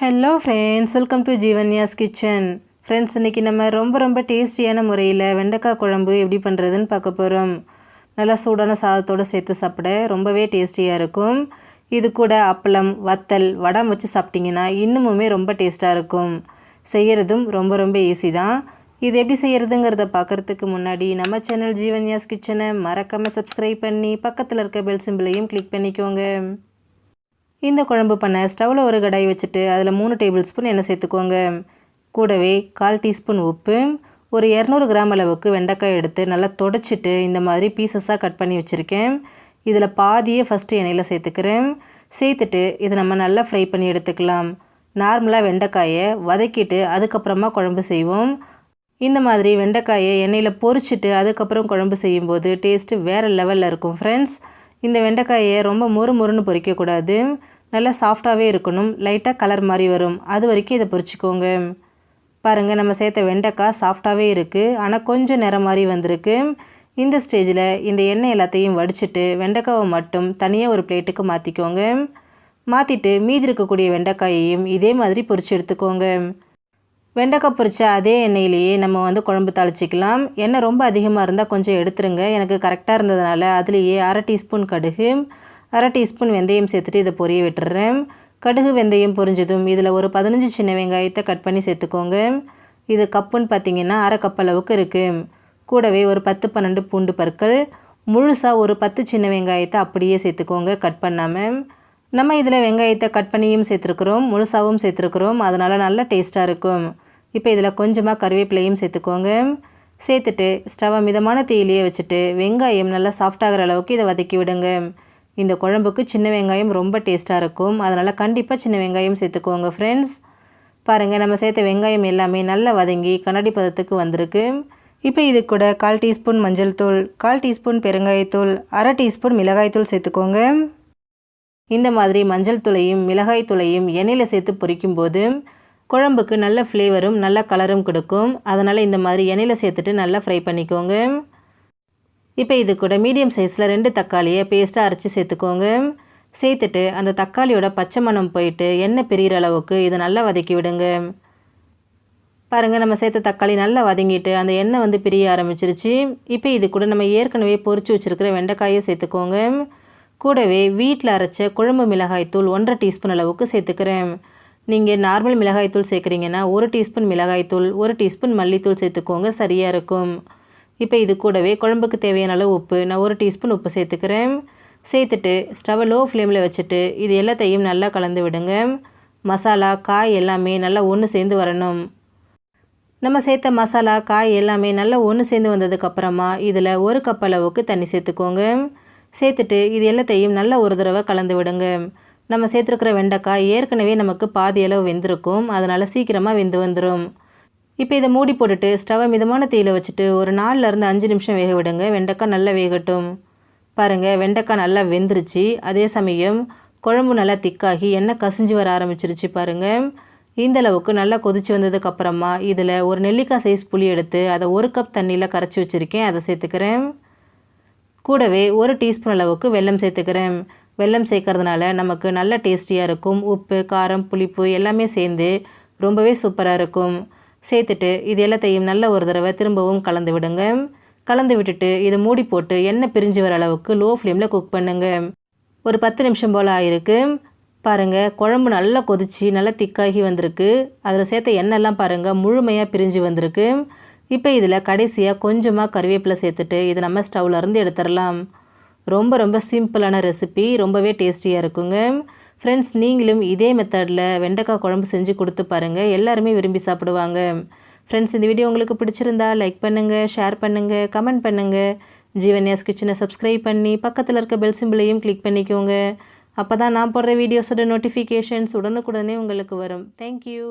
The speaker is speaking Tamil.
Hello friends welcome to Jeevanya's kitchen friends இன்றைக்கி நம்ம ரொம்ப ரொம்ப டேஸ்டியான முறையில் வெண்டைக்காய் குழம்பு எப்படி பண்ணுறதுன்னு பார்க்க போகிறோம் நல்லா சூடான சாதத்தோடு சேர்த்து சாப்பிட ரொம்பவே டேஸ்டியாக இருக்கும். இது கூட அப்பளம் வத்தல் வடம் வச்சு சாப்பிட்டிங்கன்னா இன்னுமுமே ரொம்ப டேஸ்ட்டாக இருக்கும். செய்கிறதும் ரொம்ப ரொம்ப ஈஸி தான். இது எப்படி செய்கிறதுங்கிறத பார்க்குறதுக்கு முன்னாடி நம்ம சேனல் ஜீவன்யாஸ் கிச்சனை மறக்காமல் சப்ஸ்கிரைப் பண்ணி பக்கத்தில் இருக்க பெல் சிம்பிளையும் கிளிக் பண்ணிக்கோங்க. இந்த குழம்பு பண்ண ஸ்டவ்வில் ஒரு கடாய் வச்சுட்டு அதில் மூணு டேபிள் ஸ்பூன் எண்ணெய் சேர்த்துக்கோங்க. கூடவே கால் டீஸ்பூன் உப்பு ஒரு இரநூறு கிராம் அளவுக்கு வெண்டைக்காய் எடுத்து நல்லா தொடச்சிட்டு இந்த மாதிரி பீசஸாக கட் பண்ணி வச்சுருக்கேன். இதில் பாதியே ஃபஸ்ட்டு எண்ணெயில் சேர்த்துக்கிறேன். சேர்த்துட்டு இதை நம்ம நல்லா ஃப்ரை பண்ணி எடுத்துக்கலாம். நார்மலாக வெண்டைக்காயை வதக்கிட்டு அதுக்கப்புறமா குழம்பு செய்வோம். இந்த மாதிரி வெண்டைக்காயை எண்ணெயில் பொரிச்சிட்டு அதுக்கப்புறம் குழம்பு செய்யும்போது டேஸ்ட்டு வேறு லெவலில் இருக்கும் ஃப்ரெண்ட்ஸ் இந்த வெண்டைக்காயை ரொம்ப மொறு மொறுன்னு பொரிக்கக்கூடாது. நல்லா சாஃப்டாகவே இருக்கணும். லைட்டாக கலர் மாதிரி வரும். அது வரைக்கும் இதை பொறிச்சிக்கோங்க பாருங்கள் நம்ம சேர்த்த வெண்டைக்காய் சாஃப்டாகவே இருக்குது ஆனால் கொஞ்சம் நிறம் மாதிரி வந்திருக்கு. இந்த ஸ்டேஜில் இந்த எண்ணெய் எல்லாத்தையும் வடிச்சிட்டு வெண்டைக்காவை மட்டும் தனியாக ஒரு பிளேட்டுக்கு மாற்றிக்கோங்க மாற்றிட்டு மீதி இருக்கக்கூடிய வெண்டைக்காயையும் இதே மாதிரி பொறிச்சு எடுத்துக்கோங்க. வெண்டைக்காய் பொரித்த அதே எண்ணெயிலேயே நம்ம வந்து குழம்பு தாளிச்சிக்கலாம். எண்ணெய் ரொம்ப அதிகமாக இருந்தால் கொஞ்சம் எடுத்துருங்க. எனக்கு கரெக்டாக இருந்ததுனால அதுலேயே அரை டீஸ்பூன் கடுகு அரை டீஸ்பூன் வெந்தயம் சேர்த்துட்டு இதை பொரிய விட்டுறேன். கடுகு வெந்தயம் பொரிஞ்சதும் இதில் ஒரு பதினஞ்சு சின்ன வெங்காயத்தை கட் பண்ணி சேர்த்துக்கோங்க. இது கப்புன்னு பார்த்தீங்கன்னா அரை கப் அளவுக்கு இருக்குது கூடவே ஒரு பத்து பன்னெண்டு பூண்டு பற்கள் முழுசாக ஒரு பத்து சின்ன வெங்காயத்தை அப்படியே சேர்த்துக்கோங்க கட் பண்ணாமல் நம்ம இதில் வெங்காயத்தை கட் பண்ணியும் சேர்த்துருக்குறோம் முழுசாகவும் சேர்த்துருக்குறோம். அதனால் நல்லா டேஸ்ட்டாக இருக்கும். இப்போ இதில் கொஞ்சமாக கருவேப்பிலையும் சேர்த்துக்கோங்க. சேர்த்துட்டு ஸ்டவ்வை மிதமான தீயிலேயே வச்சுட்டு வெங்காயம் நல்லா சாஃப்டாகிற அளவுக்கு இதை வதக்கி விடுங்க. இந்த குழம்புக்கு சின்ன வெங்காயம் ரொம்ப டேஸ்ட்டாக இருக்கும். அதனால் கண்டிப்பாக சின்ன வெங்காயம் சேர்த்துக்கோங்க ஃப்ரெண்ட்ஸ் பாருங்கள் நம்ம சேர்த்த வெங்காயம் எல்லாமே நல்லா வதங்கி கண்ணாடி பதத்துக்கு வந்திருக்கு. இப்போ இது கூட கால் டீஸ்பூன் மஞ்சள் தூள் கால் டீஸ்பூன் பெருங்காயத்தூள் அரை டீஸ்பூன் மிளகாய்த்தூள் சேர்த்துக்கோங்க. இந்த மாதிரி மஞ்சள் தூளையும் மிளகாய் தூளையும் எண்ணெயில் சேர்த்து பொரிக்கும் போது குழம்புக்கு நல்ல ஃப்ளேவரும் நல்ல கலரும் கொடுக்கும். அதனால் இந்த மாதிரி எண்ணெயில் சேர்த்துட்டு நல்லா ஃப்ரை பண்ணிக்கோங்க. இப்போ இது கூட மீடியம் சைஸில் ரெண்டு தக்காளியை பேஸ்ட்டாக அரைச்சி சேர்த்துக்கோங்க. சேர்த்துட்டு அந்த தக்காளியோட பச்சை மணம் போயிட்டு எண்ணெய் பிரிகிற அளவுக்கு இதை நல்லா வதக்கி விடுங்க. பாருங்கள் நம்ம சேர்த்த தக்காளி நல்லா வதங்கிட்டு அந்த எண்ணெய் வந்து பிரிய ஆரம்பிச்சிருச்சு. இப்போ இது கூட நம்ம ஏற்கனவே பொறிச்சு வச்சுருக்கிற வெண்டைக்காயை சேர்த்துக்கோங்க. கூடவே வீட்டில் அரைச்ச குழம்பு மிளகாய்த்தூள் ஒன்றரை டீஸ்பூன் அளவுக்கு சேர்த்துக்கிறேன். நீங்கள் நார்மல் மிளகாய்த்தூள் சேர்க்குறீங்கன்னா ஒரு டீஸ்பூன் மிளகாய்த்தூள் ஒரு டீஸ்பூன் மல்லித்தூள் சேர்த்துக்கோங்க சரியாக இருக்கும். இப்போ இது கூடவே குழம்புக்கு தேவையான அளவு உப்பு நான் ஒரு டீஸ்பூன் உப்பு சேர்த்துக்கிறேன். சேர்த்துட்டு ஸ்டவை லோ ஃப்ளேமில் வச்சுட்டு இது எல்லாத்தையும் நல்லா கலந்து விடுங்க. மசாலா காய் எல்லாமே நல்லா ஒன்று சேர்ந்து வரணும். நம்ம சேர்த்த மசாலா காய் எல்லாமே நல்லா ஒன்று சேர்ந்து வந்ததுக்கப்புறமா இதில் ஒரு கப் அளவுக்கு தண்ணி சேர்த்துக்கோங்க. சேர்த்துட்டு இது எல்லாத்தையும் நல்லா ஒரு தடவை கலந்து விடுங்க. நம்ம சேர்த்துருக்கிற வெண்டைக்காய் ஏற்கனவே நமக்கு பாதி அளவு வெந்திருக்கும். அதனால் சீக்கிரமாக வெந்து வந்துடும் இப்போ இதை மூடி போட்டுட்டு ஸ்டவ்வை மிதமான தீயில் வச்சுட்டு ஒரு நாலுலேருந்து அஞ்சு நிமிஷம் வேக விடுங்க. வெண்டைக்காய் நல்லா வேகட்டும். பாருங்கள் வெண்டைக்காய் நல்லா வெந்துருச்சு. அதே சமயம் குழம்பு நல்லா திக்காகி எண்ணெய் கசிஞ்சு வர ஆரம்பிச்சிருச்சு பாருங்கள் இந்த அளவுக்கு நல்லா கொதிச்சு வந்ததுக்கப்புறமா இதில் ஒரு நெல்லிக்காய் சைஸ் புளி எடுத்து அதை ஒரு கப் தண்ணியில் கரைச்சி வச்சுருக்கேன். அதை சேர்த்துக்கிறேன். கூடவே ஒரு டீஸ்பூன் அளவுக்கு வெல்லம் சேர்த்துக்கிறேன். வெல்லம் சேர்க்கறதுனால நமக்கு நல்ல டேஸ்டியாக இருக்கும். உப்பு காரம் புளிப்பு எல்லாமே சேர்ந்து ரொம்பவே சூப்பராக இருக்கும். சேர்த்துட்டு இது எல்லாத்தையும் நல்ல ஒரு தடவை திரும்பவும் கலந்து விடுங்க. கலந்து விட்டுட்டு இதை மூடி போட்டு எண்ணெய் பிரிஞ்சு வர அளவுக்கு லோ ஃப்ளேமில் குக் பண்ணுங்க. ஒரு பத்து நிமிஷம் போல் ஆயிருக்கு. பாருங்கள் குழம்பு நல்லா கொதிச்சு நல்லா திக்காகி வந்திருக்கு. அதில் சேர்த்த எண்ணெய்லாம் பாருங்கள் முழுமையாக பிரிஞ்சு வந்திருக்கு. இப்போ இதில் கடைசியாக கொஞ்சமாக கருவேப்பிலை சேர்த்துட்டு இதை நம்ம ஸ்டவ்லேருந்து எடுத்துடலாம். ரொம்ப ரொம்ப சிம்பிளான ரெசிபி ரொம்பவே டேஸ்டியாக இருக்குங்க. ஃப்ரெண்ட்ஸ் நீங்களும் இதே மெத்தடில் வெண்டைக்காய் குழம்பு செஞ்சு கொடுத்து பாருங்கள் எல்லாருமே விரும்பி சாப்பிடுவாங்க. ஃப்ரெண்ட்ஸ் இந்த வீடியோ உங்களுக்கு பிடிச்சிருந்தா லைக் பண்ணுங்கள் ஷேர் பண்ணுங்கள் கமெண்ட் பண்ணுங்கள் ஜீவன்யாஸ் கிச்சனை சப்ஸ்கிரைப் பண்ணி பக்கத்தில் இருக்க பெல் சிம்பிளையும் கிளிக் பண்ணிக்கோங்க. அப்போ தான் நான் போடுற வீடியோஸோட நோட்டிஃபிகேஷன்ஸ் உடனுக்குடனே உங்களுக்கு வரும். தேங்க்யூ